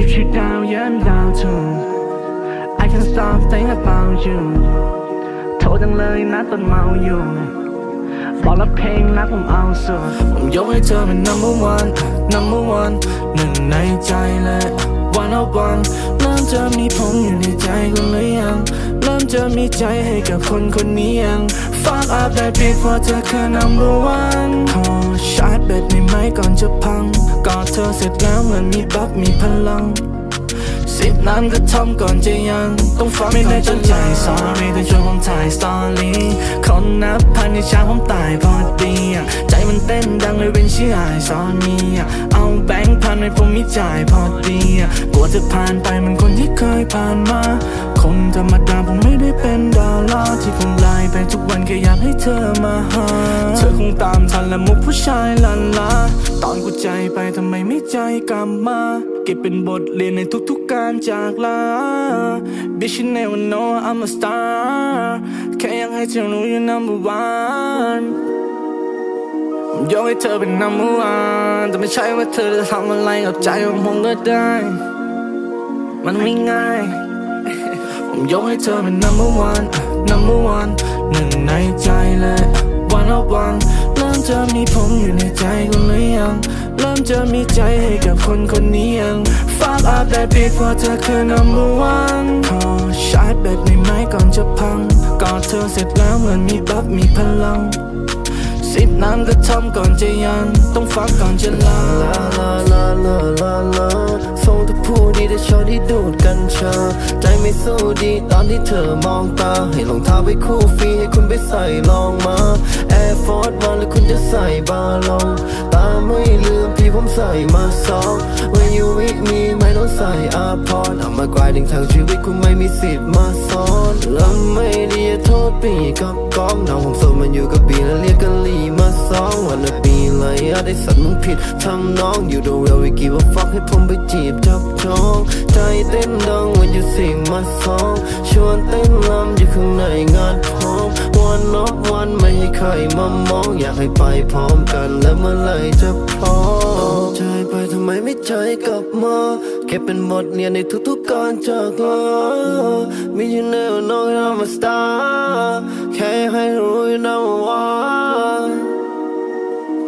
If you down yeah I'm down too I can't stop thinking about you โทษจังเลยนะตอนเมาอยู่บอกแล้วเพลงนะผมเอาสุดผมยกให้เธอเป็น number one number one หนึ่งในใจเลย one of one เริ่มจะมีผมอยู่ในใจคุณหรือยัง จะมีใจให้กับคนคนนี้ยัง fuck up that beat เพราะเธอคือ number one ขอชาร์จแบตในไม้ก่อนจะพังกอดเธอเสร็จแล้วเหมือนมีบัฟมีพลังสิบน้ำก็ทำก่อนจะยัง ต้องฟังไม่ได้จนใจ sorry แต่ช่วยผมถ่ายสตอรี่คนนับพัน ในเช้าผมตายพอดีอะใจมันเต้นดังเลยเป็นชื่อไอซอนมีอะเอาแบงค์พันให้ผมมีจ่ายพอดีอะกลัวจะผ่านไปเหมันคนที่เคยผ่านมา คนธรรมดาผมไม่ได้เป็นดาราที่ผมไลน์ไปทุกวันแค่อยากให้เธอมาหา เธอคงตามทันและมุกผู้ชายลันลาตอนกูใจไปทำไมไม่ใจกลับมา เก็บเป็นบทเรียนในทุกๆการจากลา Bitch you never know I'm a star แค่อยากให้เธอรู้ you number one ผมยกให้เธอเป็น number one แต่ไม่ใช่ว่าเธอจะทำอะไรกับใจของผมก็ได้ มันไม่ง่าย ผมยกให้เธอเป็น number one number one หนึ่งในใจเลย one of one จะมีผมอยู่ในใจคุณหรือยัง เริ่มจะมีใจให้กับคนคนนี้ยัง fuck up that beat เพราะเธอคือ number one ขอชาร์จแบตในไม้ก่อนจะพังกอดเธอเสร็จแล้วเหมือนมีบัฟมีพลังสิบน้ำก็ทำก่อนจะยังต้องฟักก่อนจะลาลาลาลาลาลาลาทรงที่พูดดีแต่ชอบที่ดูดกัญชา ใจไม่สู้ดีตอนที่เธอมองตา ให้รองเท้าไปคู่ฟรีให้คุณไปใส่ลองมา กวายดึงทางชีวิตคุณไม่มีสิทธิ์มาซ้อนแล้วไม่ดีอย่าโทษปีกับกองน้องผมโสดมันอยู่กับบีแล้วเรียกกันลีมาสองวันละปีเลยอะได้สัตว์มึงผิดทำน้องอยู่ดูเรียววิกีว่าฟักให้ผมไปจีบจับจองใจเต้นดังวันอยู่สิ่งมาสองชวนเต้นลำอยู่ข้างในงานพร้อมวันนอกวันไม่ให้ใครมามองอยากให้ไปพร้อมกันแล้วเมื่อไหรจะพร้อมใจไปทำไมไม่ใจกลับมา เก็บเป็นบทเรียนในทุกๆการจากลามีอยู่แนวัน้องเรามาสตาร์แค่ให้รู้อยู่นะว่า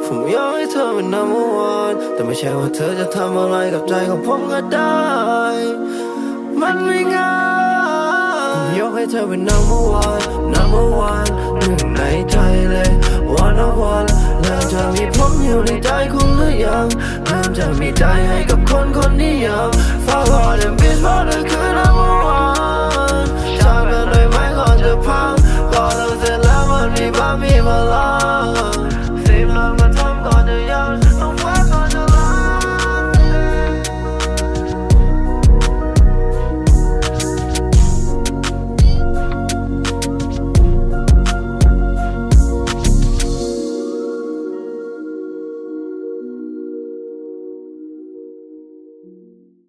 ผมอยากให้เธอเป็น number one แต่ไม่ใช่ว่าเธอจะทำอะไรกับใจของผมก็ได้ มันไม่ง่ายผมยกให้เธอเป็น number one number one หนึ่งในใจเลย one of one เริ่มจะมีผมอยู่ในใจคุณหรือยังเริ่มจะมีใจให้กับคนคนนี้ยังฝากรอเดินบิสเพราะเธอคือ number